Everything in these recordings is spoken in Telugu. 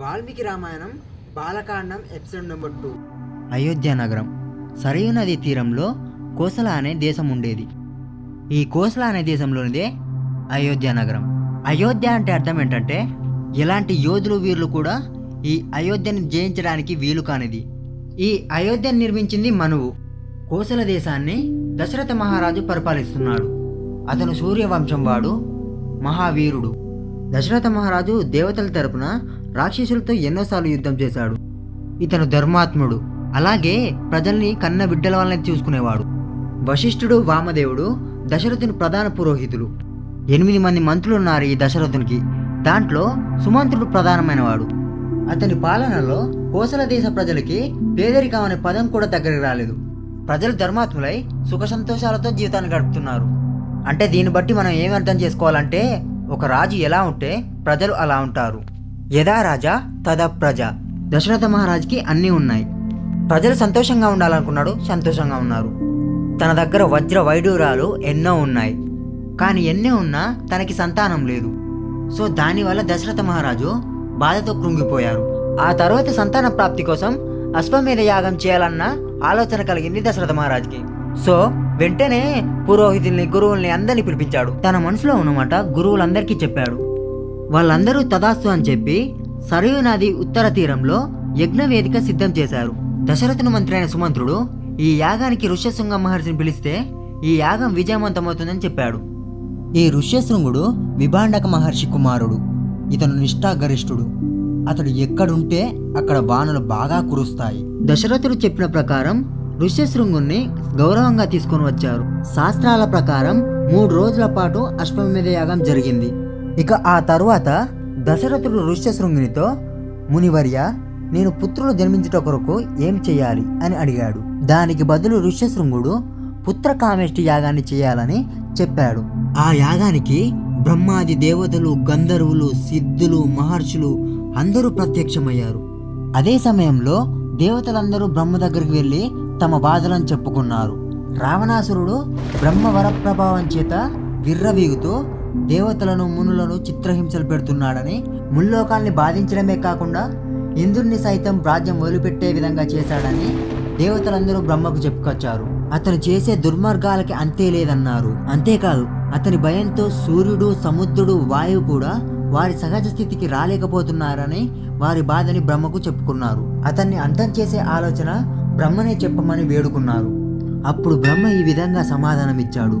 Valmiki Ramayanam Balakandam episode number two. Ayodhya నగరం. సరయూ నది తీరంలో కోసల అనే దేశం ఉండేది. ఈ కోసల అనే దేశంలోనిదే అయోధ్య నగరం. అయోధ్య అంటే అర్థం ఏంటంటే ఎలాంటి యోధులు వీరులు కూడా ఈ అయోధ్యని జయించడానికి వీలు కానిది. ఈ అయోధ్యను నిర్మించింది మనువు. కోసల దేశాన్ని దశరథ మహారాజు పరిపాలిస్తున్నాడు. అతను సూర్యవంశం వాడు మహావీరుడు. దశరథ మహారాజు దేవతల తరపున రాక్షసులతో ఎన్నోసార్లు యుద్ధం చేశాడు. ఇతను ధర్మాత్ముడు. అలాగే ప్రజల్ని కన్న బిడ్డల వలన చూసుకునేవాడు. వశిష్ఠుడు వామదేవుడు దశరథుని ప్రధాన పురోహితులు. ఎనిమిది మంది మంత్రులు ఉన్నారు ఈ దశరథునికి. దాంట్లో సుమంత్రుడు ప్రధానమైనవాడు. అతని పాలనలో కోసల దేశ ప్రజలకి పేదరికం అనే పదం కూడా దగ్గరికి రాలేదు. ప్రజలు ధర్మాత్ములై సుఖ సంతోషాలతో జీవితాన్ని గడుపుతున్నారు. అంటే దీన్ని బట్టి మనం ఏమి అర్థం చేసుకోవాలంటే ఒక రాజు ఎలా ఉంటే ప్రజలు అలా ఉంటారు. యదా రాజా తదా ప్రజ. దశరథ మహారాజ్కి అన్నీ ఉన్నాయి. ప్రజలు సంతోషంగా ఉండాలనుకున్నాడు సంతోషంగా ఉన్నారు. తన దగ్గర వజ్ర వైడూరాలు ఎన్నో ఉన్నాయి. కానీ ఎన్నో ఉన్నా తనకి సంతానం లేదు. సో దానివల్ల దశరథ మహారాజు బాధతో కృంగిపోయారు. ఆ తర్వాత సంతాన ప్రాప్తి కోసం అశ్వమేధ యాగం చేయాలన్న ఆలోచన కలిగింది దశరథ మహారాజుకి. సో వెంటనే పురోహితుల్ని గురువుల్ని అందరినీ పిలిపించాడు. తన మనసులో ఉన్నమాట గురువులందరికీ చెప్పాడు. వాళ్ళందరూ తదాస్తు అని చెప్పి సరయూ నది ఉత్తర తీరంలో యజ్ఞవేదిక సిద్ధం చేశారు. దశరథుని మంత్రి అయిన సుమంత్రుడు ఈ యాగానికి ఋష్యశృంగ మహర్షిని పిలిస్తే ఈ యాగం విజయవంతమవుతుందని చెప్పాడు. ఈ ఋష్యశృంగుడు విభాండక మహర్షి కుమారుడు. ఇతను నిష్ఠాగరిష్ఠుడు. అతడు ఎక్కడుంటే అక్కడ వానలు బాగా కురుస్తాయి. దశరథుడు చెప్పిన ప్రకారం ఋష్యశృంగుణ్ణి గౌరవంగా తీసుకొని వచ్చారు. శాస్త్రాల ప్రకారం మూడు రోజుల పాటు అశ్వమేధ యాగం జరిగింది. ఇక ఆ తరువాత దశరథుడు ఋష్యశృంగునితో మునివర్య నేను పుత్రులు జన్మించుట కొరకు ఏం చేయాలి? అని అడిగాడు. దానికి బదులు ఋష్యశృంగుడు పుత్ర కామేష్టి యాగాన్ని చేయాలని చెప్పాడు. ఆ యాగానికి బ్రహ్మాది దేవతలు గంధర్వులు సిద్ధులు మహర్షులు అందరూ ప్రత్యక్షమయ్యారు. అదే సమయంలో దేవతలందరూ బ్రహ్మ దగ్గరికి వెళ్ళి తమ బాధలను చెప్పుకున్నారు. రావణాసురుడు బ్రహ్మ వరప్రభావం చేత విర్రవీగుతూ దేవతలను మునులను చిత్రహింసలు పెడుతున్నాడని ముల్లోకాల్ని బాధించడమే కాకుండా ఇంద్రుణ్ణి సైతం రాజ్యం వదిలిపెట్టే విధంగా చేశాడని దేవతలందరూ బ్రహ్మకు చెప్పుకొచ్చారు. అతను చేసే దుర్మార్గాలకి అంతే లేదన్నారు. అంతేకాదు అతని భయంతో సూర్యుడు సముద్రుడు వాయువు కూడా వారి సహజ స్థితికి రాలేకపోతున్నారని వారి బాధని బ్రహ్మకు చెప్పుకున్నారు. అతన్ని అంతం చేసే ఆలోచన బ్రహ్మనే చెప్పమని వేడుకున్నారు. అప్పుడు బ్రహ్మ ఈ విధంగా సమాధానమిచ్చాడు.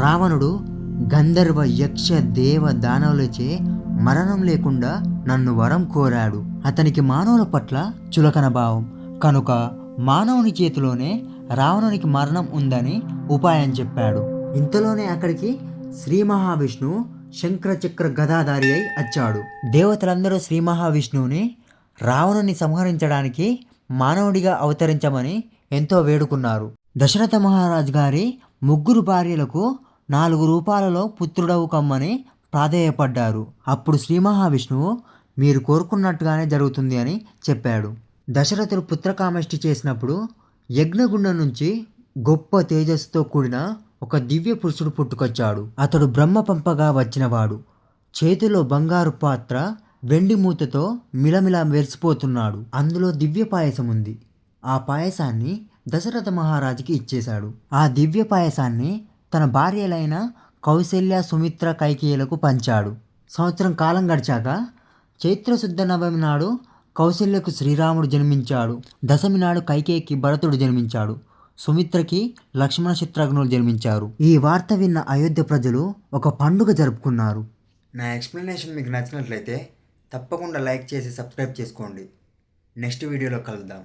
రావణుడు గంధర్వ యక్ష దేవ దానవులచే మరణం లేకుండా నన్ను వరం కోరాడు. అతనికి మానవుల పట్ల చులకన భావం. కనుక మానవుని చేతిలోనే రావణునికి మరణం ఉందని ఉపాయం చెప్పాడు. ఇంతలోనే అక్కడికి శ్రీ మహావిష్ణువు శంకరచక్ర గదాధారి అయి వచ్చాడు. దేవతలందరూ శ్రీ మహావిష్ణువుని రావణుని సంహరించడానికి మానవుడిగా అవతరించమని ఎంతో వేడుకున్నారు. దశరథ మహారాజు గారి ముగ్గురు భార్యలకు నాలుగు రూపాలలో పుత్రుడవు కమ్మని ప్రాధేయపడ్డారు. అప్పుడు శ్రీ మహావిష్ణువు మీరు కోరుకున్నట్టుగానే జరుగుతుంది అని చెప్పాడు. దశరథుడు పుత్రకామష్టి చేసినప్పుడు యజ్ఞగుండం నుంచి గొప్ప తేజస్సుతో కూడిన ఒక దివ్య పురుషుడు పుట్టుకొచ్చాడు. అతడు బ్రహ్మ పంపగా వచ్చినవాడు. చేతిలో బంగారు పాత్ర వెండి మూతతో మిలమిలా మెరిసిపోతున్నాడు. అందులో దివ్య పాయసం ఉంది. ఆ పాయసాన్ని దశరథ మహారాజుకి ఇచ్చేశాడు. ఆ దివ్య పాయసాన్ని తన భార్యలైన కౌశల్య సుమిత్ర కైకేయులకు పంచాడు. సంవత్సరం కాలం గడిచాక చైత్రశుద్ధ నవమి నాడు కౌశల్యకు శ్రీరాముడు జన్మించాడు. దశమి నాడు కైకేయికి భరతుడు జన్మించాడు. సుమిత్రకి లక్ష్మణ చిత్రఘ్నులు జన్మించారు. ఈ వార్త విన్న అయోధ్య ప్రజలు ఒక పండుగ జరుపుకున్నారు. నా ఎక్స్ప్లెనేషన్ మీకు నచ్చినట్లయితే తప్పకుండా లైక్ చేసి సబ్స్క్రైబ్ చేసుకోండి. నెక్స్ట్ వీడియోలో కలుద్దాం.